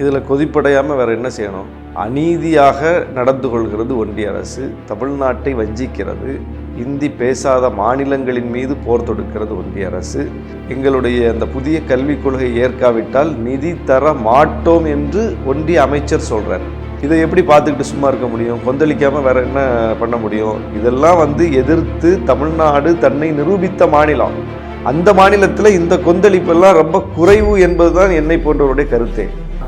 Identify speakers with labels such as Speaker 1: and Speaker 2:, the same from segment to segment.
Speaker 1: இதில் கொதிப்படையாமல் வேறு என்ன செய்யணும்? அநீதியாக நடந்து கொள்கிறது ஒன்றிய அரசு தமிழ்நாட்டை வஞ்சிக்கிறது இந்தி பேசாத மாநிலங்களின் மீது போர் தொடுக்கிறது ஒன்றிய அரசு. எங்களுடைய அந்த புதிய கல்விக் கொள்கை ஏற்காவிட்டால் நிதி தர மாட்டோம் என்று ஒன்றிய அமைச்சர் சொல்கிறார் இதை எப்படி பார்த்துக்கிட்டு சும்மா இருக்க முடியும்? கொந்தளிக்காமல் வேற என்ன பண்ண முடியும்? இதெல்லாம் வந்து எதிர்த்து தமிழ்நாடு தன்னை நிரூபித்த மாநிலம். அந்த மாநிலத்தில் இந்த கொந்தளிப்பெல்லாம் ரொம்ப குறைவு என்பதுதான் என்னை போன்றவருடைய கருத்தே.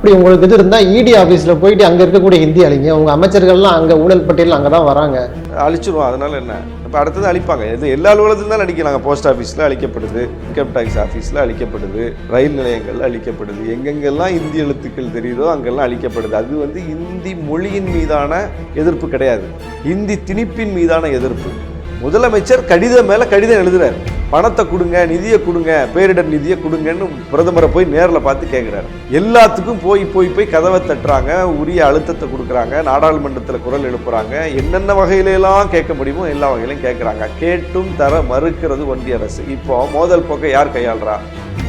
Speaker 2: அப்படி உங்களுக்கு இது இருந்தால் இடி ஆபீஸ்ல போயிட்டு அங்க இருக்கக்கூடிய ஹிந்தி அழிங்க உங்கள் அமைச்சர்கள்லாம் அங்க ஊழல் பட்டியல் அங்கதான் வராங்க.
Speaker 1: அழிச்சிருவோம். அதனால என்ன? இப்போ அடுத்தது அழிப்பாங்க. இது எல்லா அலுவலகத்திலும் தான் அழிக்கிறாங்க. போஸ்ட் ஆஃபீஸில் அழிக்கப்படுது இன்கம் டேக்ஸ் ஆஃபீஸில் அழிக்கப்படுது ரயில் நிலையங்கள் அழிக்கப்படுது. எங்கெங்கெல்லாம் இந்தி எழுத்துக்கள் தெரியுதோ அங்கெல்லாம் அழிக்கப்படுது. அது வந்து இந்தி மொழியின் மீதான எதிர்ப்பு கிடையாது. இந்தி திணிப்பின் மீதான எதிர்ப்பு. முதலமைச்சர் கடிதம் மேலே கடிதம் எழுதுகிறார் பணத்தை கொடுங்க நிதியை கொடுங்க பேரிடர் நிதியை கொடுங்கன்னு பிரதமரை போய் நேரில் பார்த்து கேட்குறாரு எல்லாத்துக்கும் போய் போய் போய் கதவை தட்டுறாங்க உரிய அழுத்தத்தை கொடுக்குறாங்க நாடாளுமன்றத்தில் குரல் எழுப்புறாங்க என்னென்ன வகையிலெல்லாம் கேட்க முடியுமோ எல்லா வகையிலையும் கேட்குறாங்க கேட்டும் தர மறுக்கிறது ஒன்றிய அரசு. இப்போ மோதல் போக்கை யார் கையாளுறா?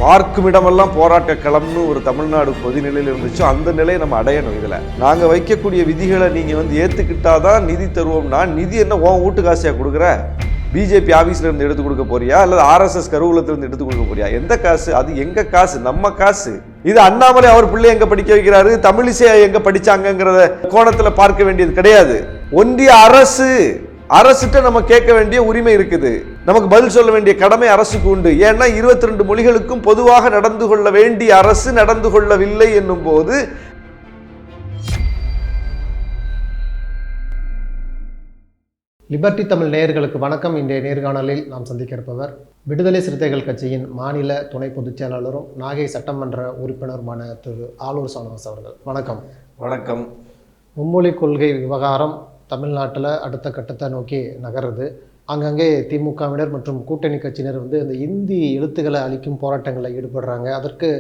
Speaker 1: பார்க்கும் இடமெல்லாம் போராட்ட களம்னு ஒரு தமிழ்நாடு பொதுநிலையில் இருந்துச்சோ. அந்த நிலையை நம்ம அடையணும் இதில். நாங்கள் வைக்கக்கூடிய விதிகளை நீங்கள் வந்து ஏற்றுக்கிட்டாதான் நிதி தருவோம்னா நிதி என்ன உன் வீட்டு காசியாக கொடுக்குற? பிஜேபி ஆஃபீஸ்லேருந்து எடுத்து கொடுக்க போறியா? அல்லது ஆர்எஸ்எஸ் கருவூலத்திலிருந்து எடுத்து கொடுக்க போறியா? எந்த காசு? அது எங்க காசு? நம்ம காசு. இது அண்ணாமலை அவர் பிள்ளை எங்க படிக்க வைக்கிறாரு? தமிழிசை எங்க படித்தாங்கங்கிறத கோணத்தில் பார்க்க வேண்டியது கிடையாது. ஒன்றிய அரசு அரசுகிட்ட நம்ம கேட்க வேண்டிய உரிமை இருக்குது. நமக்கு பதில் சொல்ல வேண்டிய கடமை அரசுக்கு உண்டு. ஏன்னா இருபத்தி ரெண்டு மொழிகளுக்கும் பொதுவாக நடந்து கொள்ள வேண்டிய அரசு நடந்து கொள்ளவில்லை என்னும் போது
Speaker 2: லிபர்டி தமிழ் நேயர்களுக்கு வணக்கம். இன்றைய நேர்காணலில் நாம் சந்திக்க இருப்பவர் விடுதலை சிறுத்தைகள் கட்சியின் மாநில துணை பொதுச் செயலாளரும் நாகை சட்டமன்ற உறுப்பினருமான திரு. ஆலூர் சானவாஸ் அவர்கள். வணக்கம்.
Speaker 1: வணக்கம்.
Speaker 2: மும்மொழி கொள்கை விவகாரம் தமிழ்நாட்டில் அடுத்த கட்டத்தை நோக்கி நகருது. அங்கங்கே திமுகவினர் மற்றும் கூட்டணி கட்சியினர் வந்து இந்த இந்தி எழுத்துக்களை அளிக்கும் போராட்டங்களில் ஈடுபடுறாங்க. அதற்கு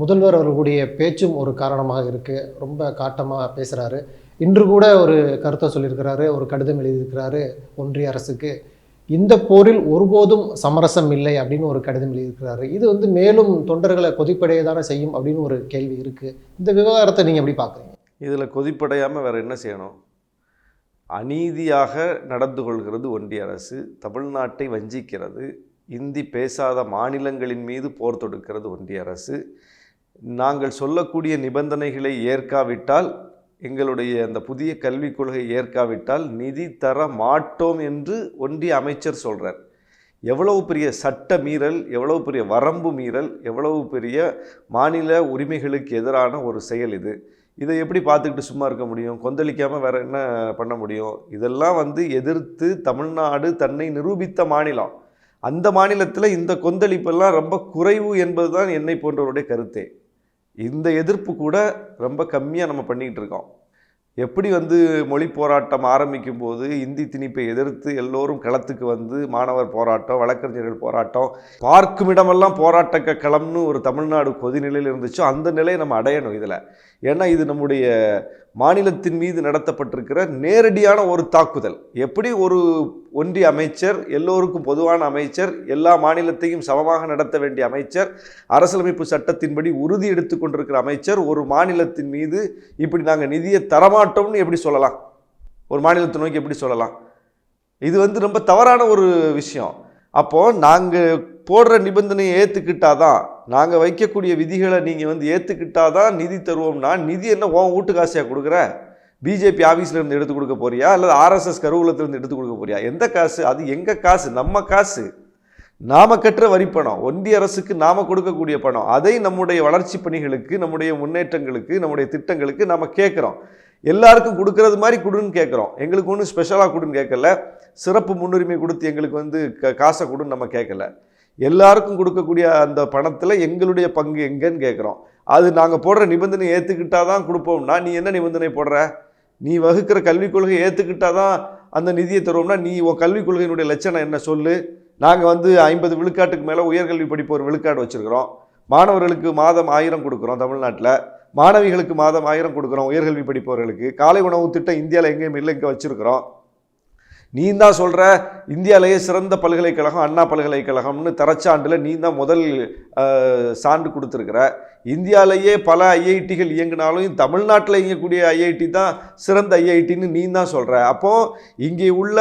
Speaker 2: முதல்வர் அவர்களுடைய பேச்சும் ஒரு காரணமாக இருக்குது ரொம்ப காட்டமாக பேசுகிறாரு இன்று கூட ஒரு கருத்தை சொல்லியிருக்கிறாரு ஒரு கடிதம் எழுதியிருக்கிறாரு ஒன்றிய அரசுக்கு. இந்த போரில் ஒருபோதும் சமரசம் இல்லை அப்படின்னு ஒரு கடிதம் எழுதியிருக்கிறாரு. இது வந்து மேலும் தொண்டர்களை கொதிப்படைய தானே செய்யும் அப்படின்னு ஒரு கேள்வி இருக்குது இந்த விவகாரத்தை நீங்கள் எப்படி பார்க்குறீங்க
Speaker 1: இதில் கொதிப்படையாமல் வேறு என்ன செய்யணும்? அநீதியாக நடந்து கொள்கிறது ஒன்றிய அரசு தமிழ்நாட்டை வஞ்சிக்கிறது இந்தி பேசாத மாநிலங்களின் மீது போர் தொடுக்கிறது ஒன்றிய அரசு நாங்கள் சொல்லக்கூடிய நிபந்தனைகளை ஏற்காவிட்டால் எங்களுடைய அந்த புதிய கல்விக் கொள்கை ஏற்காவிட்டால் நிதி தர மாட்டோம் என்று ஒன்றிய அமைச்சர் சொல்கிறார் எவ்வளவு பெரிய சட்ட மீறல் எவ்வளவு பெரிய வரம்பு மீறல் எவ்வளவு பெரிய மாநில உரிமைகளுக்கு எதிரான ஒரு செயல் இது. இதை எப்படி பார்த்துக்கிட்டு சும்மா இருக்க முடியும்? கொந்தளிக்காமல் வேறு என்ன பண்ண முடியும்? இதெல்லாம் வந்து எதிர்த்து தமிழ்நாடு தன்னை நிரூபித்த மாநிலம். அந்த மாநிலத்தில் இந்த கொந்தளிப்பெல்லாம் ரொம்ப குறைவு என்பதுதான் என்னை போன்றவருடைய கருத்தே. இந்த எதிர்ப்பு கூட ரொம்ப கம்மியாக நம்ம பண்ணிக்கிட்டு இருக்கோம். எப்படி வந்து மொழி போராட்டம் ஆரம்பிக்கும் போது இந்தி திணிப்பை எதிர்த்து எல்லோரும் களத்துக்கு வந்து மாணவர் போராட்டம் வழக்கறிஞர்கள் போராட்டம் பார்க்கும் இடமெல்லாம் போராட்ட களம்னு ஒரு தமிழ்நாடு கொதிநிலையில் இருந்துச்சோ அந்த நிலையை நம்ம அடையணும் இதில். ஏன்னா இது நம்முடைய மாநிலத்தின் மீது நடத்தப்பட்டிருக்கிற நேரடியான ஒரு தாக்குதல். எப்படி ஒரு ஒன்றிய அமைச்சர் எல்லோருக்கும் பொதுவான அமைச்சர் எல்லா மாநிலத்தையும் சமமாக நடத்த வேண்டிய அமைச்சர் அரசியலமைப்பு சட்டத்தின்படி உறுதி எடுத்து கொண்டிருக்கிற அமைச்சர் ஒரு மாநிலத்தின் மீது இப்படி நாங்கள் நிதியை தரமாட்டோம்னு எப்படி சொல்லலாம்? ஒரு மாநிலத்தை நோக்கி எப்படி சொல்லலாம்? இது வந்து ரொம்ப தவறான ஒரு விஷயம். அப்போது நாங்கள் போடுற நிபந்தனையை ஏற்றுக்கிட்டாதான் நாங்கள் வைக்கக்கூடிய விதிகளை நீங்கள் வந்து ஏற்றுக்கிட்டாதான் நிதி தருவோம்னா நிதி என்ன உன் வீட்டு காசியாக கொடுக்குற? பிஜேபி ஆஃபீஸ்லேருந்து எடுத்து கொடுக்க போறியா? அல்லது ஆர்எஸ்எஸ் கருவூலத்திலேருந்து எடுத்து கொடுக்க போறியா? எந்த காசு? அது எங்கள் காசு? நம்ம காசு. நாம கட்டுற வரி பணம் ஒன்றிய அரசுக்கு நாம் கொடுக்கக்கூடிய பணம் அதை நம்முடைய வளர்ச்சி பணிகளுக்கு நம்முடைய முன்னேற்றங்களுக்கு நம்முடைய திட்டங்களுக்கு நம்ம கேட்குறோம். எல்லாருக்கும் கொடுக்கறது மாதிரி கொடுன்னு கேட்குறோம். எங்களுக்கு ஒன்றும் ஸ்பெஷலாக கொடுன்னு கேட்கல. சிறப்பு முன்னுரிமை கொடுத்து எங்களுக்கு வந்து க காசை கொடுன்னு நம்ம கேட்கல. எல்லாருக்கும் கொடுக்கக்கூடிய அந்த பணத்தில் எங்களுடைய பங்கு எங்கன்னு கேட்குறோம் அது நாங்கள் போடுற நிபந்தனை ஏற்றுக்கிட்டா தான் கொடுப்போம்னா நீ என்ன நிபந்தனை போடுற? நீ வகுக்கிற கல்விக் கொள்கை ஏற்றுக்கிட்டா தான் அந்த நிதியை தருவோம்னா நீ உன் கல்விக் கொள்கையினுடைய லட்சணம் என்ன சொல்லு? நாங்கள் வந்து ஐம்பது விழுக்காட்டுக்கு மேலே உயர்கல்வி படிப்பு ஒரு விழுக்காடு வச்சுருக்கிறோம். மாணவர்களுக்கு மாதம் ஆயிரம் கொடுக்குறோம் தமிழ்நாட்டில். மாணவிகளுக்கு மாதம் ஆயிரம் கொடுக்குறோம் உயர்கல்வி படிப்பவர்களுக்கு. காலை உணவு திட்டம் இந்தியாவில் எங்கேயும் இல்லை இங்கே வச்சுருக்கிறோம். நீ தான் சொல்கிற இந்தியாவிலேயே சிறந்த பல்கலைக்கழகம் அண்ணா பல்கலைக்கழகம்னு தரச்சாண்டில் நீ தான் முதல் சான்று கொடுத்துருக்குற. இந்தியாவிலேயே பல ஐஐடிகள் இயங்கினாலும் தமிழ்நாட்டில் இயங்கக்கூடிய ஐஐடி தான் சிறந்த ஐஐடின்னு நீ தான் சொல்கிற அப்போது இங்கே உள்ள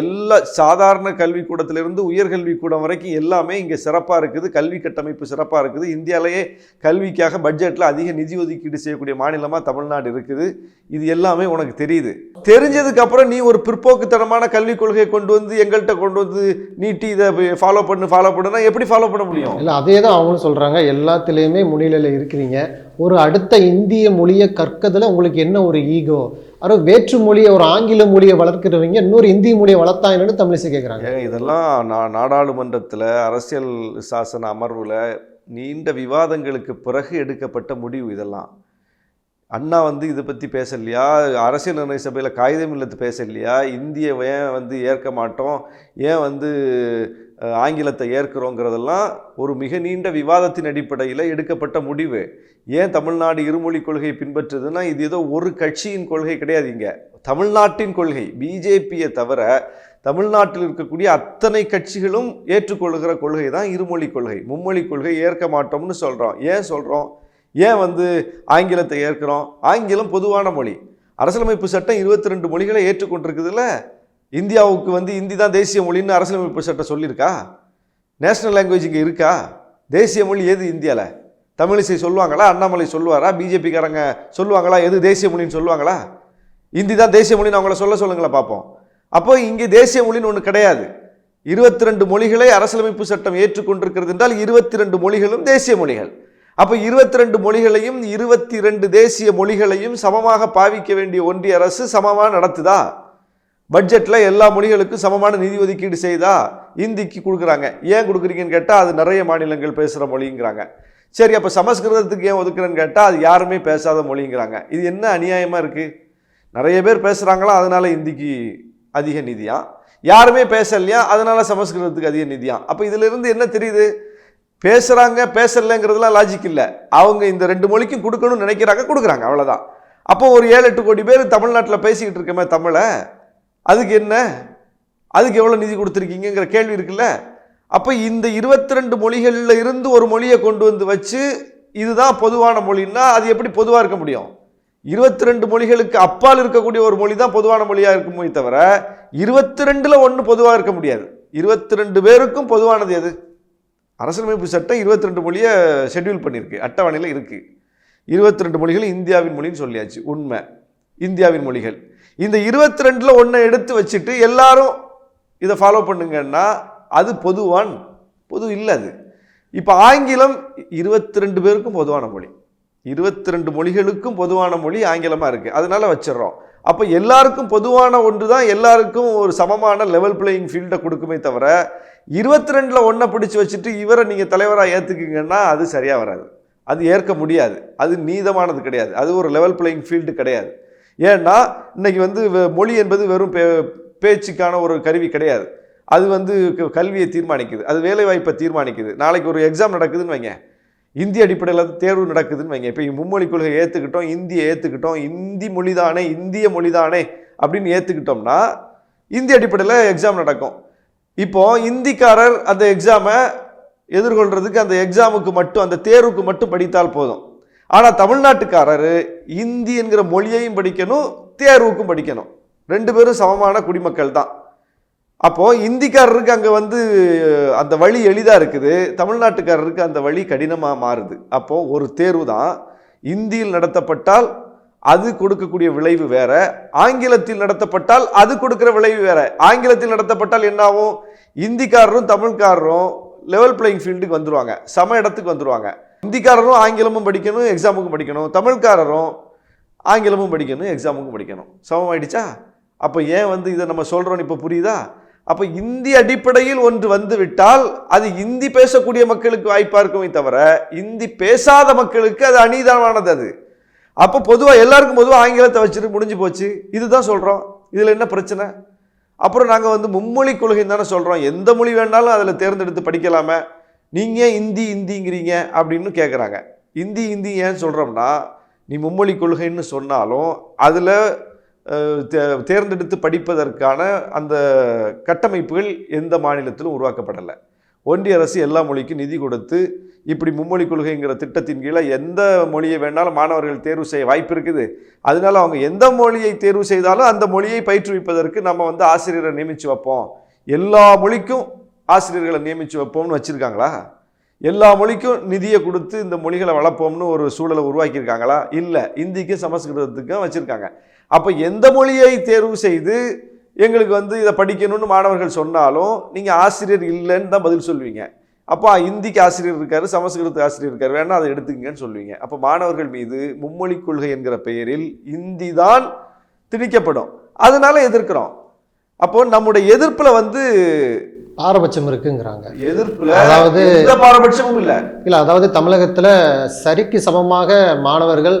Speaker 1: எல்லா சாதாரண கல்விக்கூடத்திலிருந்து உயர்கல்விக்கூடம் வரைக்கும் எல்லாமே இங்கே சிறப்பாக இருக்குது. கல்வி கட்டமைப்பு சிறப்பாக இருக்குது. இந்தியாவிலேயே கல்விக்காக பட்ஜெட்டில் அதிக நிதி ஒதுக்கீடு செய்யக்கூடிய மாநிலமாக தமிழ்நாடு இருக்குது. இது எல்லாமே உனக்கு தெரியுது. தெரிஞ்சதுக்கப்புறம் நீ ஒரு பிற்போக்குத்தனமான கல்விக் கொள்கையை கொண்டு வந்து எங்கள்கிட்ட கொண்டு வந்து நீட்டி இதை ஃபாலோ பண்ணு ஃபாலோ பண்ணுன்னா எப்படி ஃபாலோ பண்ண முடியும்?
Speaker 2: இல்லை அதே தான் அவங்களும் சொல்கிறாங்க எல்லாத்துலேயுமே சூழ்நிலையில் இருக்கிறீங்க. ஒரு அடுத்த இந்திய மொழியை கற்கதில் உங்களுக்கு என்ன ஒரு ஈகோ அதாவது வேற்று மொழியை ஒரு ஆங்கில மொழியை வளர்க்கிறவங்க இன்னொரு இந்திய மொழியை வளர்த்தாங்கன்னு தமிழிசை கேட்குறாங்க
Speaker 1: இதெல்லாம் நா நாடாளுமன்றத்தில் அரசியல் சாசன அமர்வில் நீண்ட விவாதங்களுக்கு பிறகு எடுக்கப்பட்ட முடிவு இதெல்லாம். அண்ணா வந்து இதை பற்றி பேசலையா? அரசியல் நிர்ணய சபையில் காகிதம் இல்லத்து பேசலையா? இந்திய ஏன் வந்து ஏற்க மாட்டோம்? ஏன் வந்து ஆங்கிலத்தை ஏற்கிறோங்கிறதெல்லாம் ஒரு மிக நீண்ட விவாதத்தின் அடிப்படையில் எடுக்கப்பட்ட முடிவு. ஏன் தமிழ்நாடு இருமொழி கொள்கையை பின்பற்றுதுன்னா இது ஏதோ ஒரு கட்சியின் கொள்கை கிடையாது இங்கே. தமிழ்நாட்டின் கொள்கை பிஜேபியை தவிர தமிழ்நாட்டில் இருக்கக்கூடிய அத்தனை கட்சிகளும் ஏற்றுக்கொள்கிற கொள்கை தான் இருமொழி கொள்கை. மும்மொழி கொள்கை ஏற்க மாட்டோம்னு சொல்கிறோம் ஏன் சொல்கிறோம் ஏன் வந்து ஆங்கிலத்தை ஏற்கிறோம்? ஆங்கிலம் பொதுவான மொழி. அரசியலமைப்பு சட்டம் இருபத்தி ரெண்டு மொழிகளை ஏற்றுக்கொண்டிருக்குதுல்ல? இந்தியாவுக்கு வந்து இந்தி தான் தேசிய மொழின்னு அரசியலமைப்பு சட்டம் சொல்லியிருக்கா? நேஷனல் லாங்குவேஜ் இங்கே இருக்கா? தேசிய மொழி எது இந்தியாவில் தமிழிசை சொல்லுவாங்களா? அண்ணாமலை சொல்லுவாரா? பிஜேபிக்காரங்க சொல்லுவாங்களா? எது தேசிய மொழின்னு சொல்லுவாங்களா? இந்தி தான் தேசிய மொழின்னு அவங்கள சொல்ல சொல்லுங்களேன் பார்ப்போம். அப்போ இங்கே தேசிய மொழின்னு ஒன்று கிடையாது. இருபத்தி ரெண்டு மொழிகளை அரசியலமைப்பு சட்டம் ஏற்றுக்கொண்டிருக்கிறது என்றால் இருபத்தி ரெண்டு மொழிகளும் தேசிய மொழிகள். அப்போ இருபத்தி ரெண்டு மொழிகளையும் இருபத்தி ரெண்டு தேசிய மொழிகளையும் சமமாக பாவிக்க வேண்டிய ஒன்றிய அரசு சமமாக நடத்துதா? பட்ஜெட்டில் எல்லா மொழிகளுக்கும் சமமான நிதி ஒதுக்கீடு செய்தா இந்திக்கு கொடுக்குறாங்க. ஏன் கொடுக்குறீங்கன்னு கேட்டால் அது நிறைய மாநிலங்கள் பேசுகிற மொழிங்கிறாங்க. சரி அப்போ சமஸ்கிருதத்துக்கு ஏன் ஒதுக்குறேன்னு கேட்டால் அது யாருமே பேசாத மொழிங்கிறாங்க. இது என்ன அநியாயமாக இருக்குது நிறைய பேர் பேசுகிறாங்களா அதனால இந்திக்கு அதிக நிதியாக யாருமே பேசலையா அதனால் சமஸ்கிருதத்துக்கு அதிக நிதியாக அப்போ இதிலிருந்து என்ன தெரியுது? பேசுகிறாங்க பேசலைங்கிறதுலாம் லாஜிக் இல்லை. அவங்க இந்த ரெண்டு மொழிக்கும் கொடுக்கணும்னு நினைக்கிறாங்க கொடுக்குறாங்க அவ்வளோதான் அப்போ ஒரு ஏழு எட்டு கோடி பேர் தமிழ்நாட்டில் பேசிக்கிட்டு இருக்கமே தமிழை அதுக்கு என்ன? அதுக்கு எவ்வளோ நிதி கொடுத்துருக்கீங்கங்கிற கேள்வி இருக்குல்ல? அப்போ இந்த இருபத்தி ரெண்டு மொழிகளில் இருந்து ஒரு மொழியை கொண்டு வந்து வச்சு இதுதான் பொதுவான மொழின்னா அது எப்படி பொதுவாக இருக்க முடியும்? இருபத்தி ரெண்டு மொழிகளுக்கு அப்பால் இருக்கக்கூடிய ஒரு மொழி தான் பொதுவான மொழியாக இருக்குமே தவிர இருபத்தி ரெண்டில் ஒன்று பொதுவாக இருக்க முடியாது. இருபத்தி ரெண்டு பேருக்கும் பொதுவானது எது? அரசியலமைப்பு சட்டம் இருபத்தி ரெண்டு மொழியை ஷெட்யூல் பண்ணியிருக்கு அட்டவணையில் இருக்குது இருபத்தி ரெண்டு மொழிகள் இந்தியாவின் மொழின்னு சொல்லியாச்சு உண்மை. இந்தியாவின் மொழிகள். இந்த இருபத்தி ரெண்டில் ஒன்றை எடுத்து வச்சுட்டு எல்லாரும் இதை ஃபாலோ பண்ணுங்கன்னா அது பொதுவான். பொது இல்லை அது. இப்போ ஆங்கிலம் இருபத்தி ரெண்டு பேருக்கும் பொதுவான மொழி. இருபத்தி ரெண்டு மொழிகளுக்கும் பொதுவான மொழி ஆங்கிலமாக இருக்குது அதனால் வச்சிடுறோம். அப்போ எல்லாருக்கும் பொதுவான ஒன்று தான் எல்லாருக்கும் ஒரு சமமான லெவல் பிளேயிங் ஃபீல்டை கொடுக்குமே தவிர இருபத்தி ரெண்டில் ஒன்றை பிடிச்சி வச்சுட்டு இவரை நீங்கள் தலைவராக ஏற்றுக்குங்கன்னா அது சரியாக வராது. அது ஏற்க முடியாது. அது நீதமானது கிடையாது. அது ஒரு லெவல் பிளேயிங் ஃபீல்டு கிடையாது. ஏன்னா இன்னைக்கு வந்து மொழி என்பது வெறும் பே பேச்சுக்கான ஒரு கருவி கிடையாது. அது வந்து க- கல்வியை தீர்மானிக்குது. அது வேலைவாய்ப்பை தீர்மானிக்குது. நாளைக்கு ஒரு எக்ஸாம் நடக்குதுன்னு வைங்க. இந்தி அடிப்படையில் தேர்வு நடக்குதுன்னு வைங்க. இப்போ மும்மொழி கொள்கை ஏற்றுக்கிட்டோம் இந்தியை ஏற்றுக்கிட்டோம் இந்தி மொழி தானே இந்திய மொழி தானே அப்படின்னு ஏற்றுக்கிட்டோம்னா இந்தி அடிப்படையில் எக்ஸாம் நடக்கும். இப்போ இந்திக்காரர் அந்த எக்ஸாமை எதிர்கொள்கிறதுக்கு அந்த எக்ஸாமுக்கு மட்டும் அந்த தேர்வுக்கு மட்டும் படித்தால் போதும். ஆனால் தமிழ்நாட்டுக்காரர் இந்தி என்கிற மொழியையும் படிக்கணும் தேர்வுக்கும் படிக்கணும். ரெண்டு பேரும் சமமான குடிமக்கள் தான். அப்போது இந்திக்காரருக்கு அங்கே வந்து அந்த வழி எளிதாக இருக்குது. தமிழ்நாட்டுக்காரருக்கு அந்த வழி கடினமாக மாறுது. அப்போது ஒரு தேர்வு தான். இந்தியில் நடத்தப்பட்டால் அது கொடுக்கக்கூடிய விளைவு வேற. ஆங்கிலத்தில் நடத்தப்பட்டால் அது கொடுக்குற விளைவு வேற. ஆங்கிலத்தில் நடத்தப்பட்டால் என்னாகும் இந்திக்காரரும் தமிழ்காரரும் லெவல் பிளேயிங் ஃபீல்டுக்கு வந்துருவாங்க. சம இடத்துக்கு வந்துருவாங்க. ஹிந்திக்காரரும் ஆங்கிலமும் படிக்கணும் எக்ஸாமுக்கும் படிக்கணும். தமிழ்காரரும் ஆங்கிலமும் படிக்கணும் எக்ஸாமுக்கும் படிக்கணும். சமம் ஆயிடுச்சா அப்போ ஏன் வந்து இதை நம்ம சொல்கிறோம் இப்போ புரியுதா? அப்போ இந்தி அடிப்படையில் ஒன்று வந்து விட்டால் அது இந்தி பேசக்கூடிய மக்களுக்கு வாய்ப்பாக இருக்குமே தவிர இந்தி பேசாத மக்களுக்கு அது அநீதமானது அது. அப்போ பொதுவாக எல்லாருக்கும் பொதுவாக ஆங்கிலத்தை வச்சுட்டு முடிஞ்சு போச்சு. இதுதான் சொல்கிறோம் இதில் என்ன பிரச்சனை? அப்புறம் நாங்கள் வந்து மும்மொழி கொள்கைன்னு தானே சொல்கிறோம் எந்த மொழி வேணாலும் அதில் தேர்ந்தெடுத்து படிக்கலாமே. நீங்கள் இந்தி இந்திங்கிறீங்க அப்படின்னு கேட்குறாங்க இந்தி இந்தி ஏன் சொல்கிறோம்னா நீ மும்மொழி கொள்கைன்னு சொன்னாலும் அதில் தேர்ந்தெடுத்து படிப்பதற்கான அந்த கட்டமைப்புகள் எந்த மாநிலத்திலும் உருவாக்கப்படலை. ஒன்றிய அரசு எல்லா மொழிக்கும் நிதி கொடுத்து இப்படி மும்மொழி கொள்கைங்கிற திட்டத்தின் கீழே எந்த மொழியை வேணாலும் மாணவர்கள் தேர்வு செய்ய வாய்ப்பு இருக்குது. அதனால அவங்க எந்த மொழியை தேர்வு செய்தாலும் அந்த மொழியை பயிற்றுவிப்பதற்கு நம்ம வந்து ஆசிரியரை நியமித்து வைப்போம். எல்லா மொழிக்கும் ஆசிரியர்களை நியமித்து வைப்போம்னு வச்சுருக்காங்களா? எல்லா மொழிக்கும் நிதியை கொடுத்து இந்த மொழிகளை வளர்ப்போம்னு ஒரு சூழலை உருவாக்கியிருக்காங்களா? இல்லை. இந்திக்கும் சமஸ்கிருதத்துக்கும் வச்சுருக்காங்க. அப்போ எந்த மொழியை தேர்வு செய்து எங்களுக்கு வந்து இதை படிக்கணும்னு மாணவர்கள் சொன்னாலும் நீங்கள் ஆசிரியர் இல்லைன்னு தான் பதில் சொல்வீங்க. அப்போ இந்திக்கு ஆசிரியர் இருக்கார் சமஸ்கிருத ஆசிரியர் இருக்கார் வேணால் அதை எடுத்துக்கங்கன்னு சொல்லுவீங்க அப்போ மாணவர்கள் மீது மும்மொழி கொள்கை என்கிற பெயரில் இந்தி தான் திணிக்கப்படும். அதனால எதிர்க்கிறோம். அப்போ நம்முடைய எதிர்ப்புல வந்து
Speaker 2: பாரபட்சம் இருக்குங்கிறாங்க.
Speaker 1: எதிர்ப்புல
Speaker 2: அதாவது
Speaker 1: பாரபட்சமும் இல்ல.
Speaker 2: இல்லை அதாவது தமிழகத்தில் சரிக்கு சமமாக மாணவர்கள்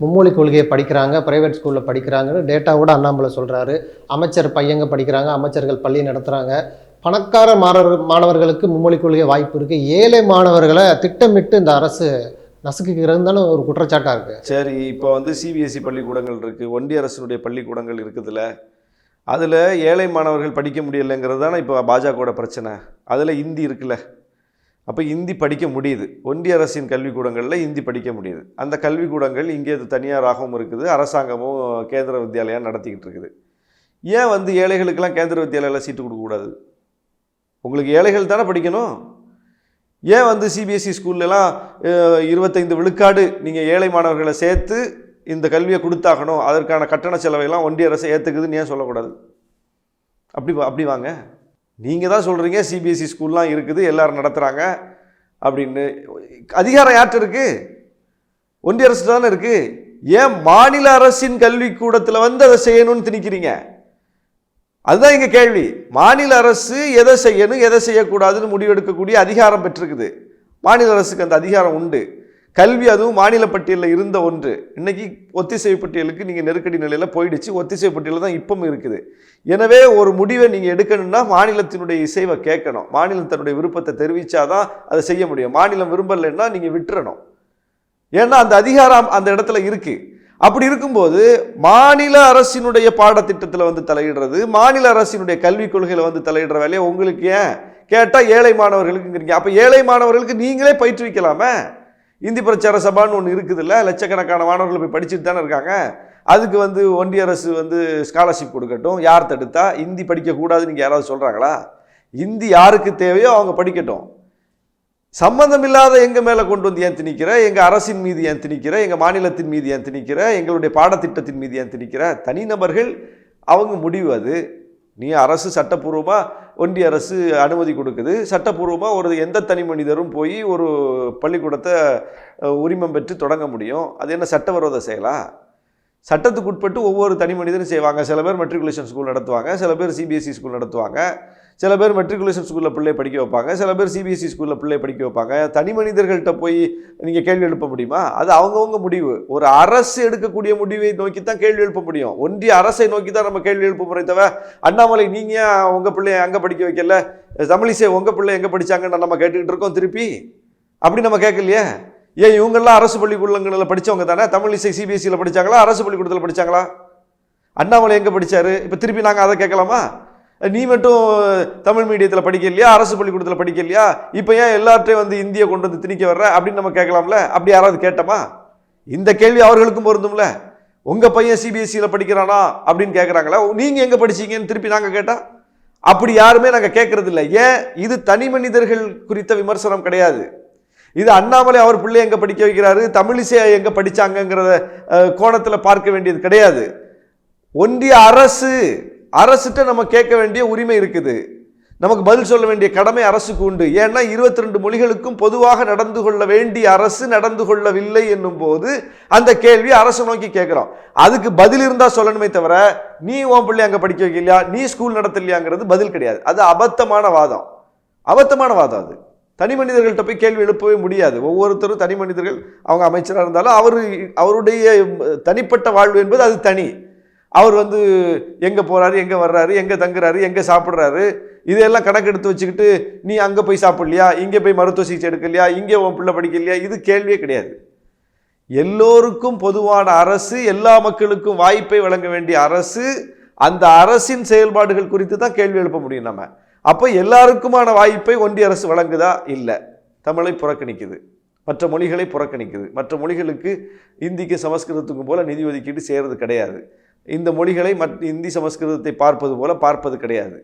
Speaker 2: மும்மொழி கொள்கையை படிக்கிறாங்க பிரைவேட் ஸ்கூலில் படிக்கிறாங்கன்னு டேட்டாவோட அண்ணாமலை சொல்கிறாரு அமைச்சர் பையங்க படிக்கிறாங்க அமைச்சர்கள் பள்ளி நடத்துகிறாங்க பணக்கார மாணவர் மாணவர்களுக்கு மும்மொழி கொள்கை வாய்ப்பு இருக்குது ஏழை மாணவர்களை திட்டமிட்டு இந்த அரசு நசுக்குகிறது தானே ஒரு குற்றச்சாட்டாக இருக்குது
Speaker 1: சரி இப்போ வந்து சிபிஎஸ்சி பள்ளிக்கூடங்கள் இருக்கு. ஒன்றிய அரசினுடைய பள்ளிக்கூடங்கள் இருக்குதுல்ல. அதில் ஏழை மாணவர்கள் படிக்க முடியலைங்கிறது தானே இப்போ பாஜகவோட பிரச்சனை. அதில் இந்தி இருக்குல்ல. அப்போ இந்தி படிக்க முடியுது. ஒன்றிய அரசின் கல்விக்கூடங்களில் இந்தி படிக்க முடியுது. அந்த கல்விக்கூடங்கள் இங்கே தனியாராகவும் இருக்குது. அரசாங்கமும் கேந்திர வித்யாலயம் நடத்திக்கிட்டு இருக்குது. ஏன் வந்து ஏழைகளுக்கெல்லாம் கேந்திர வித்யாலயில் சீட்டு கொடுக்கக்கூடாது உங்களுக்கு ஏழைகள் தானே படிக்கணும்? ஏன் வந்து சிபிஎஸ்சி ஸ்கூல்லலாம் இருபத்தைந்து விழுக்காடு நீங்கள் ஏழை மாணவர்களை சேர்த்து இந்த கல்வியை கொடுத்தாகணும் அதற்கான கட்டண செலவையெல்லாம் ஒன்றிய அரசு ஏற்றுக்குதுன்னு ஏன் சொல்லக்கூடாது? அப்படி வா- அப்படி வாங்க. நீங்கள் தான் சொல்கிறீங்க சிபிஎஸ்சி ஸ்கூல்லாம் இருக்குது எல்லோரும் நடத்துகிறாங்க அப்படின்னு. அதிகாரம் யார்கிட்ட இருக்குது ஒன்றிய அரசு தானே இருக்குது ஏன் மாநில அரசின் கல்விக்கூடத்தில் வந்து அதை செய்யணும்னு திணிக்கிறீங்க? அதுதான் எங்கள் கேள்வி. மாநில அரசு எதை செய்யணும் எதை செய்யக்கூடாதுன்னு முடிவெடுக்கக்கூடிய அதிகாரம் பெற்றிருக்குது. மாநில அரசுக்கு அந்த அதிகாரம் உண்டு. கல்வி அதுவும் மாநில பட்டியலில் இருந்த ஒன்று. இன்னைக்கு ஒத்திசைவு பட்டியலுக்கு நீங்கள் நெருக்கடி நிலையில் போயிடுச்சு. ஒத்திசைவு பட்டியலில் தான் இப்பவும் இருக்குது. எனவே ஒரு முடிவை நீங்கள் எடுக்கணும்னா மாநிலத்தினுடைய இசைவை கேட்கணும். மாநிலம் தன்னுடைய விருப்பத்தை தெரிவித்தாதான் அதை செய்ய முடியும். மாநிலம் விரும்பலைன்னா நீங்கள் விட்டுறணும். ஏன்னா அந்த அதிகாரம் அந்த இடத்துல இருக்குது அப்படி இருக்கும்போது மாநில அரசினுடைய பாடத்திட்டத்தில் வந்து தலையிடுறது மாநில அரசினுடைய கல்விக் கொள்கையில் வந்து தலையிடுற வேலையை உங்களுக்கு ஏன்? கேட்டால் ஏழை மாணவர்களுக்குங்கிறீங்க. அப்போ ஏழை மாணவர்களுக்கு நீங்களே பயிற்றுவிக்கலாமே? இந்தி பிரச்சார சபான்னு ஒன்று இருக்குதுல்ல லட்சக்கணக்கான மாணவர்கள் போய் படிச்சுட்டு தானே இருக்காங்க. அதுக்கு வந்து ஒன்றிய அரசு வந்து ஸ்காலர்ஷிப் கொடுக்கட்டும். யார் தடுத்தா? இந்தி படிக்கக்கூடாதுன்னு நீங்கள் யாராவது சொல்கிறாங்களா இந்தி யாருக்கு தேவையோ அவங்க படிக்கட்டும். சம்பந்தம் இல்லாத எங்கள் மேலே கொண்டு வந்து ஏன் திணிக்கிற? எங்கள் அரசின் மீது ஏன் திணிக்கிற? எங்கள் மாநிலத்தின் மீது ஏன் திணிக்கிற? எங்களுடைய பாடத்திட்டத்தின் மீது ஏன் திணிக்கிற? தனிநபர்கள் அவங்க முடிவு அது. நீ அரசு சட்டப்பூர்வமாக ஒன்றிய அரசு அனுமதி கொடுக்குது. சட்டப்பூர்வமாக ஒரு எந்த தனி மனிதரும் போய் ஒரு பள்ளிக்கூடத்தை உரிமம் பெற்று தொடங்க முடியும். அது என்ன சட்டவிரோத செயலா? சட்டத்துக்கு உட்பட்டு ஒவ்வொரு தனி மனிதனும் செய்வாங்க. சில பேர் மெட்ரிகுலேஷன் ஸ்கூல் நடத்துவாங்க. சில பேர் சிபிஎஸ்சி ஸ்கூல் நடத்துவாங்க. சில பேர் மெட்ரிகுலேஷன் ஸ்கூலில் பிள்ளை படிக்க வைப்பாங்க சில பேர் சிபிஎஸ்சி ஸ்கூலில் பிள்ளை படிக்க வைப்பாங்க. தனி மனிதர்கள்ட்ட போய் நீங்கள் கேள்வி எழுப்ப முடியுமா? அது அவங்கவுங்க முடிவு. ஒரு அரசு எடுக்கக்கூடிய முடிவை நோக்கி தான் கேள்வி எழுப்ப முடியும். ஒன்றிய அரசை நோக்கி தான் நம்ம கேள்வி எழுப்ப முறை தவிர அண்ணாமலை நீங்கள் உங்கள் பிள்ளைய அங்கே படிக்க வைக்கல? தமிழிசை உங்கள் பிள்ளை எங்கே படிச்சாங்கன்னு நம்ம கேட்டுக்கிட்டு இருக்கோம் திருப்பி. அப்படி நம்ம கேட்கலையே. ஏன் இவங்கெல்லாம் அரசு பள்ளிக்கூடங்களில் படிச்சவங்க தானே? தமிழிசை சிபிஎஸ்சியில் படிச்சாங்களா? அரசு பள்ளிக்கூடத்தில் படிச்சாங்களா? அண்ணாமலை எங்கே படித்தார் இப்போ திருப்பி நாங்கள் அதை கேட்கலாமா? நீ மட்டும் தமிழ் மீடியத்தில் படிக்கலையா அரசு பள்ளிக்கூடத்தில் படிக்கலையா இப்போ ஏன் எல்லார்ட்டையும் வந்து இந்தியை கொண்டு வந்து திணிக்க வர்ற? அப்படின்னு நம்ம கேட்கலாம்ல. அப்படி யாராவது கேட்டோமா? இந்த கேள்வி அவர்களுக்கும் பொருந்தும்ல. உங்கள் பையன் சிபிஎஸ்சியில் படிக்கிறானா? அப்படின்னு கேட்குறாங்களா நீங்கள் எங்கே படிச்சீங்கன்னு திருப்பி நாங்கள் கேட்டால் அப்படி யாருமே நாங்கள் கேட்கறது இல்லை ஏன்? இது தனி மனிதர்கள் குறித்த விமர்சனம் கிடையாது. இது அண்ணாமலை அவர் பிள்ளை எங்கே படிக்க வைக்கிறாரு? தமிழிசை எங்கே படித்தாங்கங்கிறத கோணத்தில் பார்க்க வேண்டியது கிடையாது. ஒன்றிய அரசு அரசுகிட்ட நம்ம கேட்க வேண்டிய உரிமை இருக்குது. நமக்கு பதில் சொல்ல வேண்டிய கடமை அரசுக்கு உண்டு. ஏன்னா இருபத்தி ரெண்டு மொழிகளுக்கும் பொதுவாக நடந்து கொள்ள வேண்டிய அரசு நடந்து கொள்ளவில்லை என்னும் போது அந்த கேள்வி அரசு நோக்கி கேட்குறோம். அதுக்கு பதில் இருந்தால் சொல்லணுமே தவிர நீ உன் பிள்ளை அங்கே படிக்க வைக்கலையா? நீ ஸ்கூல் நடத்தலையாங்கிறது பதில் கிடையாது. அது அபத்தமான வாதம். அபத்தமான வாதம் அது. தனி மனிதர்கள்ட்ட போய் கேள்வி எழுப்பவே முடியாது. ஒவ்வொருத்தரும் தனி மனிதர்கள் அவங்க அமைச்சராக இருந்தாலும் அவர் அவருடைய தனிப்பட்ட வாழ்வு என்பது அது தனி. அவர் வந்து எங்கே போகிறாரு எங்கே வர்றாரு எங்கே தங்குறாரு எங்கே சாப்பிட்றாரு இதையெல்லாம் கணக்கெடுத்து வச்சுக்கிட்டு நீ அங்கே போய் சாப்பிட்லையா? இங்கே போய் மருத்துவ சிகிச்சை எடுக்கலையா? இங்கே உன் பிள்ளை படிக்கலையா? இது கேள்வியே கிடையாது. எல்லோருக்கும் பொதுவான அரசு எல்லா மக்களுக்கும் வாய்ப்பை வழங்க வேண்டிய அரசு அந்த அரசின் செயல்பாடுகள் குறித்து தான் கேள்வி எழுப்ப முடியும் நம்ம. அப்போ எல்லாருக்குமான வாய்ப்பை ஒன்றிய அரசு வழங்குதா? இல்லை. தமிழை புறக்கணிக்குது. மற்ற மொழிகளை புறக்கணிக்குது. மற்ற மொழிகளுக்கு இந்திக்கு சமஸ்கிருதத்துக்கும் போல நிதி ஒதுக்கீடு செய்கிறது கிடையாது. இந்த மொழிகளை மத் இந்தி சமஸ்கிருதத்தை பார்ப்பது போல பார்ப்பது கிடையாது.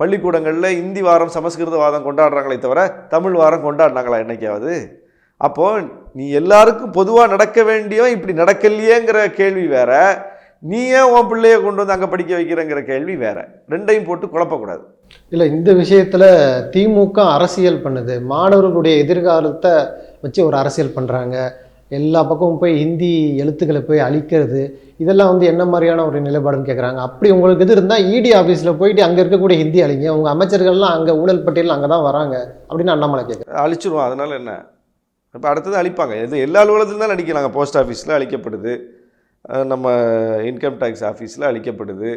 Speaker 1: பள்ளிக்கூடங்களில் இந்தி வாரம் சமஸ்கிருத வாதம் கொண்டாடுறாங்களே தவிர தமிழ் வாரம் கொண்டாடினாங்களா என்னைக்காவது? அப்போது நீ எல்லாருக்கும் பொதுவாக நடக்க வேண்டியவன் இப்படி நடக்கலையேங்கிற கேள்வி வேற. நீ ஏன் உன் பிள்ளைய கொண்டு வந்து அங்கே படிக்க வைக்கிறேங்கிற கேள்வி வேற. ரெண்டையும் போட்டு குழப்பக்கூடாது.
Speaker 2: இல்லை இந்த விஷயத்தில் திமுக அரசியல் பண்ணுது. மாணவர்களுடைய எதிர்காலத்தை வச்சு ஒரு அரசியல் பண்ணுறாங்க எல்லா பக்கமும் போய் ஹிந்தி எழுத்துக்களை போய் அழிக்கிறது இதெல்லாம் வந்து என்ன மாதிரியான ஒரு நிலைப்பாடுன்னு கேட்குறாங்க அப்படி உங்களுக்கு இது இருந்தால் இடி ஆஃபீஸில் போயிட்டு அங்கே இருக்கக்கூடிய ஹிந்தி அழிங்க. உங்கள் அமைச்சர்கள்லாம் அங்கே ஊழல் பட்டியலில் அங்கே தான் வராங்க அப்படின்னு அண்ணாமலை கேட்குறேன்
Speaker 1: அழிச்சிருவோம் அதனால் என்ன? இப்போ அடுத்தது அழிப்பாங்க. இது எல்லா அலுவலகத்திலும் தான் அழிக்கிறாங்க போஸ்ட் ஆஃபீஸில் அழிக்கப்படுது. நம்ம இன்கம் டேக்ஸ் ஆஃபீஸில் அழிக்கப்படுது.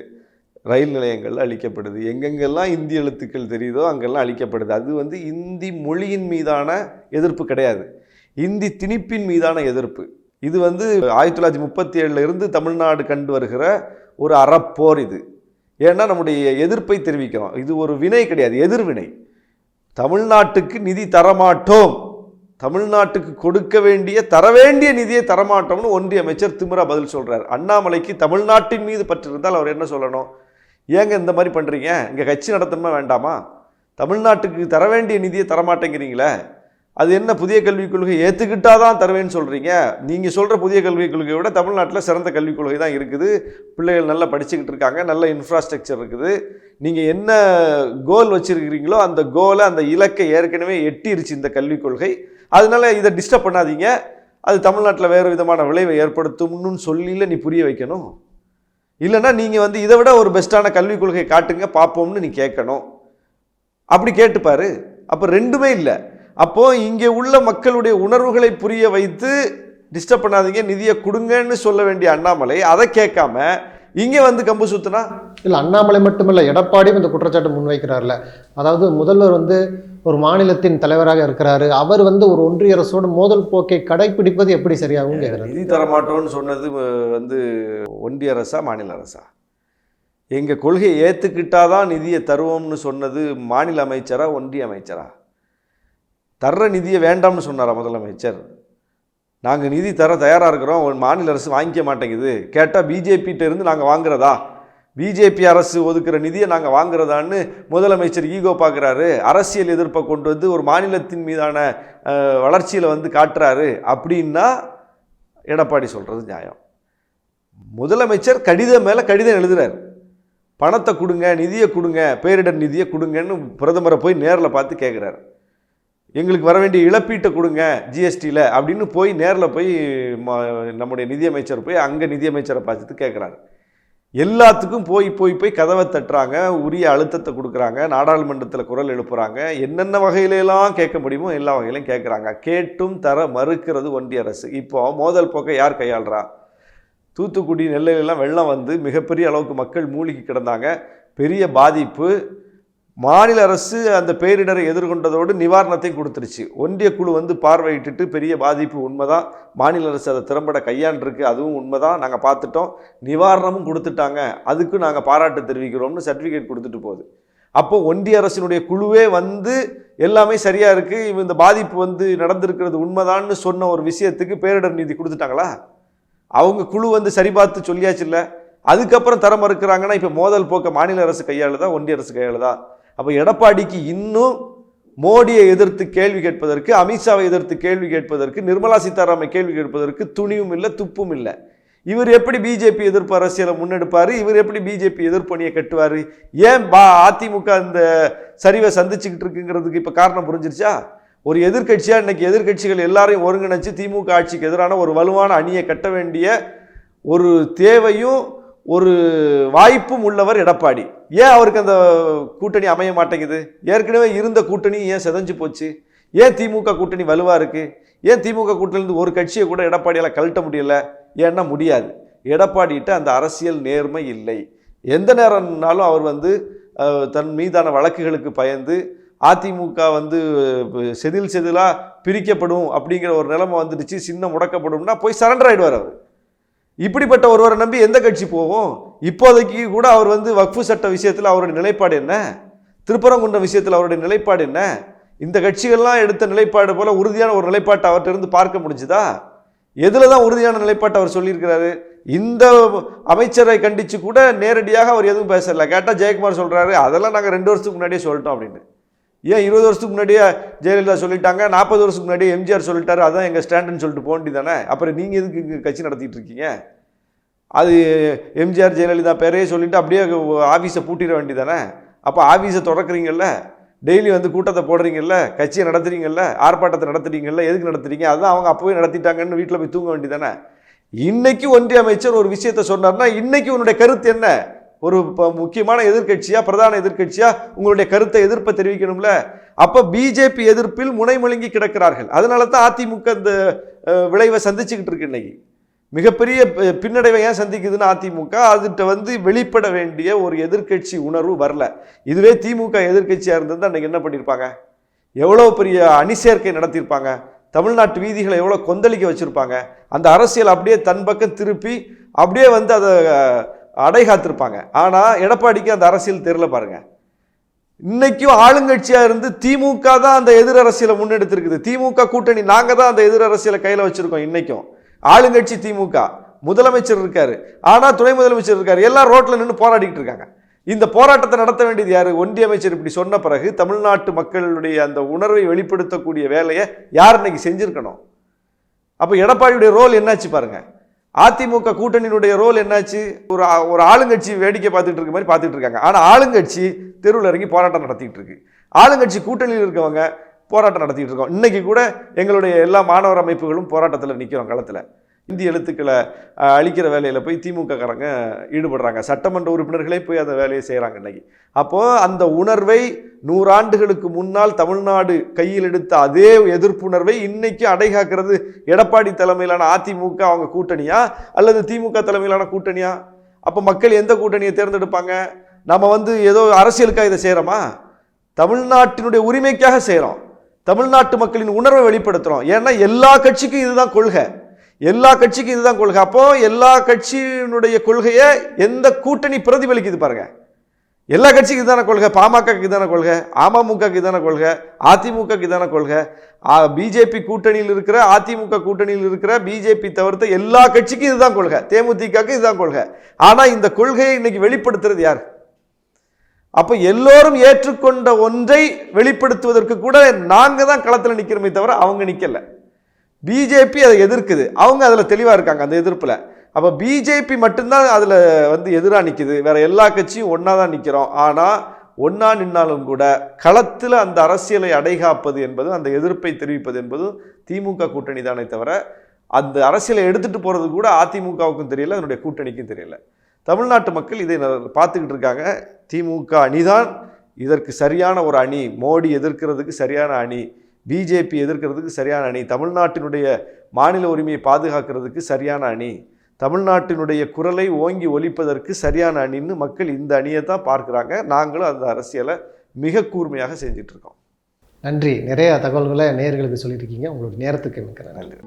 Speaker 1: ரயில் நிலையங்களில் அழிக்கப்படுது. எங்கெங்கெல்லாம் இந்தி எழுத்துக்கள் தெரியுதோ அங்கெல்லாம் அழிக்கப்படுது. அது வந்து இந்தி மொழியின் மீதான எதிர்ப்பு கிடையாது. இந்தி திணிப்பின் மீதான எதிர்ப்பு. இது வந்து ஆயிரத்தி தொள்ளாயிரத்தி முப்பத்தி ஏழுல இருந்து தமிழ்நாடு கண்டு வருகிற ஒரு அறப்போர் இது. ஏன்னா நம்முடைய எதிர்ப்பை தெரிவிக்கிறோம். இது ஒரு வினை கிடையாது எதிர்வினை. தமிழ்நாட்டுக்கு நிதி தரமாட்டோம். தமிழ்நாட்டுக்கு கொடுக்க வேண்டிய தர வேண்டிய நிதியை தரமாட்டோம்னு ஒன்றிய அமைச்சர் திமிரா பதில் சொல்கிறார் அண்ணாமலைக்கு தமிழ்நாட்டின் மீது பற்றிருந்தால் அவர் என்ன சொல்லணும்? ஏங்க இந்த மாதிரி பண்ணுறீங்க இங்கே கட்சி நடத்தணுமா வேண்டாமா? தமிழ்நாட்டுக்கு தர வேண்டிய நிதியை தரமாட்டேங்கிறீங்களே? அது என்ன புதிய கல்விக் கொள்கை ஏற்றுக்கிட்டா தான் தருவேன்னு சொல்கிறீங்க நீங்கள் சொல்கிற புதிய கல்விக் கொள்கையை விட தமிழ்நாட்டில் சிறந்த கல்விக் கொள்கை தான் இருக்குது. பிள்ளைகள் நல்லா படிச்சுக்கிட்டு இருக்காங்க நல்ல இன்ஃப்ராஸ்ட்ரக்சர் இருக்குது. நீங்கள் என்ன கோல் வச்சுருக்கிறீங்களோ அந்த கோலை அந்த இலக்கை ஏற்கனவே எட்டிருச்சு இந்த கல்விக் கொள்கை. அதனால இதை டிஸ்டர்ப் பண்ணாதீங்க. அது தமிழ்நாட்டில் வேறு விதமான விளைவை ஏற்படுத்தும்னு சொல்லியில் நீ புரிய வைக்கணும். இல்லைன்னா நீங்கள் வந்து இதை விட ஒரு பெஸ்ட்டான கல்விக் கொள்கையை காட்டுங்க பார்ப்போம்னு நீ கேட்கணும். அப்படி கேட்டுப்பாரு. அப்போ ரெண்டுமே இல்லை. அப்போ இங்கே உள்ள மக்களுடைய உணர்வுகளை புரிய வைத்து டிஸ்டர்ப் பண்ணாதீங்க நிதியை கொடுங்கன்னு சொல்ல வேண்டிய அண்ணாமலை அதை கேட்காம இங்கே வந்து கம்பு சுத்துனா?
Speaker 2: இல்லை அண்ணாமலை மட்டுமல்ல எடப்பாடியும் இந்த குற்றச்சாட்டு முன்வைக்கிறார்ல. அதாவது முதல்வர் வந்து ஒரு மாநிலத்தின் தலைவராக இருக்கிறாரு. அவர் வந்து ஒரு ஒன்றிய அரசோட மோதல் போக்கை கடைபிடிப்பது எப்படி சரியாகும் கேட்குறாரு.
Speaker 1: நிதி தரமாட்டோம்னு சொன்னது வந்து ஒன்றிய அரசா மாநில அரசா? எங்கள் கொள்கையை ஏற்றுக்கிட்டாதான் நிதியை தருவோம்னு சொன்னது மாநில அமைச்சரா ஒன்றிய அமைச்சரா? தர்ற நிதியை வேண்டாம்னு சொன்னாரா முதலமைச்சர்? நாங்கள் நிதி தர தயாராக இருக்கிறோம் மாநில அரசு வாங்கிக்க மாட்டேங்குது. கேட்டால் பிஜேபிகிட்ட இருந்து நாங்கள் வாங்குறதா? பிஜேபி அரசு ஒதுக்குற நிதியை நாங்கள் வாங்குறதான்னு முதலமைச்சர் ஈகோ பார்க்குறாரு அரசியல் எதிர்ப்பை கொண்டு வந்து ஒரு மாநிலத்தின் மீதான வளர்ச்சியில் வந்து காட்டுறாரு அப்படின்னா எடப்பாடி சொல்கிறது நியாயம். முதலமைச்சர் கடிதம் மேலே கடிதம் எழுதுகிறார் பணத்தை கொடுங்க நிதியை கொடுங்க பேரிடர் நிதியை கொடுங்கன்னு பிரதமரை போய் நேரில் பார்த்து கேட்குறாரு எங்களுக்கு வர வேண்டிய இழப்பீட்டை கொடுங்க ஜிஎஸ்டியில் அப்படின்னு போய் நேரில் போய் ம- நம்முடைய நிதியமைச்சர் போய் அங்கே நிதியமைச்சரை பார்த்துட்டு கேட்குறாரு எல்லாத்துக்கும் போய் போய் போய் கதவை தட்டுறாங்க உரிய அழுத்தத்தை கொடுக்குறாங்க நாடாளுமன்றத்தில் குரல் எழுப்புறாங்க என்னென்ன வகையிலெல்லாம் கேட்க முடியுமோ எல்லா வகையிலும் கேட்குறாங்க கேட்டும் தர மறுக்கிறது ஒன்றிய அரசு. இப்போ மோதல் போக்கை யார் கையாளுறா? தூத்துக்குடி நெல்லையிலலாம் வெள்ளம் வந்து மிகப்பெரிய அளவுக்கு மக்கள் மூழ்கி கிடந்தாங்க. பெரிய பாதிப்பு. மாநில அரசு அந்த பேரிடரை எதிர்கொண்டதோடு நிவாரணத்தையும் கொடுத்துருச்சு. ஒன்றிய குழு வந்து பார்வையிட்டுட்டு பெரிய பாதிப்பு உண்மைதான். மாநில அரசு அதை திறம்பட கையாண்டிருக்கு. அதுவும் உண்மைதான். நாங்கள் பார்த்துட்டோம். நிவாரணமும் கொடுத்துட்டாங்க. அதுக்கு நாங்கள் பாராட்டு தெரிவிக்கிறோம்னு சர்டிஃபிகேட் கொடுத்துட்டு போகுது. அப்போ ஒன்றிய அரசினுடைய குழுவே வந்து எல்லாமே சரியாக இருக்குது இவ இந்த பாதிப்பு வந்து நடந்திருக்கிறது உண்மைதான்னு சொன்ன ஒரு விஷயத்துக்கு பேரிடர் நிதி கொடுத்துட்டாங்களா? அவங்க குழு வந்து சரி பார்த்து சொல்லியாச்சு இல்லை? அதுக்கப்புறம் தர மறுக்கிறாங்கன்னா இப்போ மோதல் போக்க மாநில அரசு கையாளுதா? ஒன்றிய அரசு கையாளுதா? அப்போ எடப்பாடிக்கு இன்னும் மோடியை எதிர்த்து கேள்வி கேட்பதற்கு அமித்ஷாவை எதிர்த்து கேள்வி கேட்பதற்கு நிர்மலா சீதாராமை கேள்வி கேட்பதற்கு துணிவும் இல்லை துப்பும் இல்லை. இவர் எப்படி பிஜேபி எதிர்ப்பு அரசியலை முன்னெடுப்பார்? இவர் எப்படி பிஜேபி எதிர்ப்பணியை கட்டுவார்? ஏன் பா அதிமுக இந்த சரிவை சந்திச்சுக்கிட்டு இருக்குங்கிறதுக்கு இப்போ காரணம் புரிஞ்சிருச்சா? ஒரு எதிர்க்கட்சியாக இன்றைக்கி எதிர்க்கட்சிகள் எல்லாரையும் ஒருங்கிணைச்சு திமுக ஆட்சிக்கு எதிரான ஒரு வலுவான அணியை கட்ட வேண்டிய ஒரு தேவையும் ஒரு வாய்ப்பும் உள்ளவர் எடப்பாடி. ஏன் அவருக்கு அந்த கூட்டணி அமைய மாட்டேங்குது? ஏற்கனவே இருந்த கூட்டணி ஏன் செதஞ்சு போச்சு? ஏன் திமுக கூட்டணி வலுவாக இருக்குது ஏன் திமுக கூட்டணிலேருந்து ஒரு கட்சியை கூட எடப்பாடியால் கழட்ட முடியல? ஏன்னா முடியாது. எடப்பாடிகிட்ட அந்த அரசியல் நேர்மை இல்லை. எந்த நேரம்னாலும் அவர் வந்து தன் மீதான வழக்குகளுக்கு பயந்து அதிமுக வந்து செதில் செதிலாக பிரிக்கப்படும் அப்படிங்கிற ஒரு நிலைமை வந்துடுச்சு சின்ன முடக்கப்படும்னா போய் சரண்டர் ஆகிடுவார் அவர். இப்படிப்பட்ட ஒருவரை நம்பி எந்த கட்சி போகும்? இப்போதைக்கு கூட அவர் வந்து வக்ஃபு சட்ட விஷயத்தில் அவருடைய நிலைப்பாடு என்ன? திருப்பரங்குன்றம் விஷயத்தில் அவருடைய நிலைப்பாடு என்ன? இந்த கட்சிகள்லாம் எடுத்த நிலைப்பாடு போல உறுதியான ஒரு நிலைப்பாட்டை அவர்கிட்ட இருந்து பார்க்க முடிஞ்சுதா? எதில் தான் உறுதியான நிலைப்பாட்டை அவர் சொல்லியிருக்கிறாரு? இந்த அமைச்சரை கண்டித்து கூட நேரடியாக அவர் எதுவும் பேசலை. கேட்டால் ஜெயக்குமார் சொல்கிறாரு அதெல்லாம் நாங்கள் ரெண்டு வருஷத்துக்கு முன்னாடியே சொல்லிட்டோம் அப்படின்னு. ஏன் இருபது வருஷத்துக்கு முன்னாடியே ஜெயலலிதா சொல்லிட்டாங்க? நாற்பது வருஷத்துக்கு முன்னாடியே எம்ஜிஆர் சொல்லிட்டாரு. அதான் எங்கள் ஸ்டாண்டுன்னு சொல்லிட்டு போக தானே அப்புறம் நீங்கள் எதுக்கு இங்கே கட்சி நடத்திட்டு இருக்கீங்க அது எம்ஜிஆர் ஜெயலலிதா பேரையே சொல்லிட்டு அப்படியே ஆஃபீஸை பூட்டிட வேண்டியதானே அப்போ ஆஃபீஸை தொடக்குறீங்கல்ல? டெய்லி வந்து கூட்டத்தை போடுறீங்கல்ல? கட்சியை நடத்துறீங்கல்ல? ஆர்ப்பாட்டத்தை நடத்துறீங்கல்ல? எதுக்கு நடத்துறீங்க? அதுதான் அவங்க அப்போவே நடத்திட்டாங்கன்னு வீட்டில் போய் தூங்க வேண்டியதானே இன்னைக்கு ஒன்றிய அமைச்சர் ஒரு விஷயத்த சொன்னார்னா இன்னைக்கு உன்னுடைய கருத்து என்ன? ஒரு முக்கியமான எதிர்க்கட்சியா பிரதான எதிர்க்கட்சியா உங்களுடைய கருத்தை எதிர்ப்பை தெரிவிக்கணும்ல? அப்போ பிஜேபி எதிர்ப்பில் முனைமொழுங்கி கிடக்கிறார்கள். அதனால தான் அதிமுக இந்த விளைவை சந்திச்சுக்கிட்டு இருக்கு இன்னைக்கு. மிகப்பெரிய பின்னடைவை ஏன் சந்திக்குதுன்னு அதிமுக? அதுகிட்ட வந்து வெளிப்பட வேண்டிய ஒரு எதிர்க்கட்சி உணர்வு வரல. இதுவே திமுக எதிர்க்கட்சியாக இருந்திருந்தா அன்னைக்கு என்ன பண்ணியிருப்பாங்க எவ்வளோ பெரிய அணிசேர்க்கை நடத்தியிருப்பாங்க தமிழ்நாட்டு வீதிகளை எவ்வளோ கொந்தளிக்க வச்சுருப்பாங்க? அந்த அரசியல் அப்படியே தன் பக்கம் திருப்பி அப்படியே வந்து அதை அடை காத்திருப்பாங்க. ஆனால் எடப்பாடிக்கு அந்த அரசியல் தெரில பாருங்கள் இன்னைக்கும் ஆளுங்கட்சியாக இருந்து திமுக தான் அந்த எதிர் அரசியலை முன்னெடுத்திருக்குது. திமுக கூட்டணி நாங்கள் தான் அந்த எதிர் அரசியலை கையில் வச்சுருக்கோம் இன்றைக்கும் ஆளுங்கட்சி திமுக. முதலமைச்சர் இருக்கார். ஆனால் துணை முதலமைச்சர் இருக்கார். எல்லாம் ரோட்டில் நின்று போராடிக்கிட்டு இருக்காங்க. இந்த போராட்டத்தை நடத்த வேண்டியது யார்? ஒன்றிய அமைச்சர் இப்படி சொன்ன பிறகு தமிழ்நாட்டு மக்களுடைய அந்த உணர்வை வெளிப்படுத்தக்கூடிய வேலையை யார் இன்னைக்கு செஞ்சுருக்கணும்? அப்போ எடப்பாடியுடைய ரோல் என்னாச்சு பாருங்கள் அதிமுக கூட்டணியினுடைய ரோல் என்னாச்சு? ஒரு ஒரு ஆளுங்கட்சி வேடிக்கை பார்த்துட்டு இருக்க மாதிரி பார்த்துட்டு இருக்காங்க. ஆனால் ஆளுங்கட்சி தெருவில் இறங்கி போராட்டம் நடத்திட்டு இருக்கு. ஆளுங்கட்சி கூட்டணியில் இருக்கவங்க போராட்டம் நடத்திட்டு இருக்கோம். இன்னைக்கு கூட எங்களுடைய எல்லா மாணவர் அமைப்புகளும் போராட்டத்தில் நிற்கிறோம் களத்தில். இந்தி எழுத்துக்களை அழிக்கிற வேலையில் போய் திமுககாரங்க ஈடுபடுறாங்க. சட்டமன்ற உறுப்பினர்களே போய் அந்த வேலையை செய்கிறாங்க இன்னைக்கு. அப்போது அந்த உணர்வை நூறாண்டுகளுக்கு முன்னால் தமிழ்நாடு கையில் எடுத்த அதே எதிர்ப்புணர்வை இன்னைக்கு அடைகாக்கிறது எடப்பாடி தலைமையிலான அதிமுக அவங்க கூட்டணியா? அல்லது திமுக தலைமையிலான கூட்டணியா? அப்போ மக்கள் எந்த கூட்டணியை தேர்ந்தெடுப்பாங்க? நம்ம வந்து ஏதோ அரசியலுக்காக இதை செய்கிறோமா தமிழ்நாட்டினுடைய உரிமைக்காக செய்கிறோம் தமிழ்நாட்டு மக்களின் உணர்வை வெளிப்படுத்துகிறோம் ஏன்னா எல்லா கட்சிக்கும் இதுதான் கொள்கை. எல்லா கட்சிக்கும் இதுதான் கொள்கை. அப்போ எல்லா கட்சியினுடைய கொள்கையை எந்த கூட்டணி பிரதிபலிக்குது பாருங்க. எல்லா கட்சிக்கு இதான கொள்கை. பாமகக்கு இதான கொள்கை. அமமுகக்கு இதான கொள்கை. அதிமுகக்கு இதான கொள்கை. பிஜேபி கூட்டணியில் இருக்கிற அதிமுக கூட்டணியில் இருக்கிற பிஜேபி தவிர்த்த எல்லா கட்சிக்கும் இதுதான் கொள்கை. தேமுதிகக்கு இதுதான் கொள்கை. ஆனா இந்த கொள்கையை இன்னைக்கு வெளிப்படுத்துறது யார்? அப்ப எல்லோரும் ஏற்றுக்கொண்ட ஒன்றை வெளிப்படுத்துவதற்கு கூட நாங்க தான் களத்தில் நிற்கிறோமே தவிர அவங்க நிக்கல. பிஜேபி அதை எதிர்க்குது. அவங்க அதில் தெளிவாக இருக்காங்க அந்த எதிர்ப்பில். அப்போ பிஜேபி மட்டும்தான் அதில் வந்து எதிராக நிற்கிது வேறு எல்லா கட்சியும் ஒன்றா தான் நிற்கிறோம் ஆனால் ஒன்றா நின்னாலும் கூட களத்தில் அந்த அரசியலை அடைகாப்பது என்பதும் அந்த எதிர்ப்பை தெரிவிப்பது என்பதும் திமுக கூட்டணி தானே தவிர அந்த அரசியலை எடுத்துகிட்டு போகிறது கூட அதிமுகவுக்கும் தெரியல அதனுடைய கூட்டணிக்கும் தெரியல. தமிழ்நாட்டு மக்கள் இதை பார்த்துக்கிட்டு இருக்காங்க. திமுக அணிதான் இதற்கு சரியான ஒரு அணி. மோடி எதிர்க்கிறதுக்கு சரியான அணி. பிஜேபி எதிர்க்கிறதுக்கு சரியான அணி தமிழ்நாட்டினுடைய மாநில உரிமையை பாதுகாக்கிறதுக்கு சரியான அணி தமிழ்நாட்டினுடைய குரலை ஓங்கி ஒலிப்பதற்கு சரியான அணின்னு மக்கள் இந்த அணியை தான் பார்க்குறாங்க. நாங்களும் அந்த அரசியலை மிக கூர்மையாக செஞ்சுட்டு இருக்கோம்.
Speaker 2: நன்றி. நிறைய தகவல்களை நேயர்களுக்கு சொல்லியிருக்கீங்க. உங்களுடைய நேரத்துக்கு மிக்க
Speaker 1: நன்றி.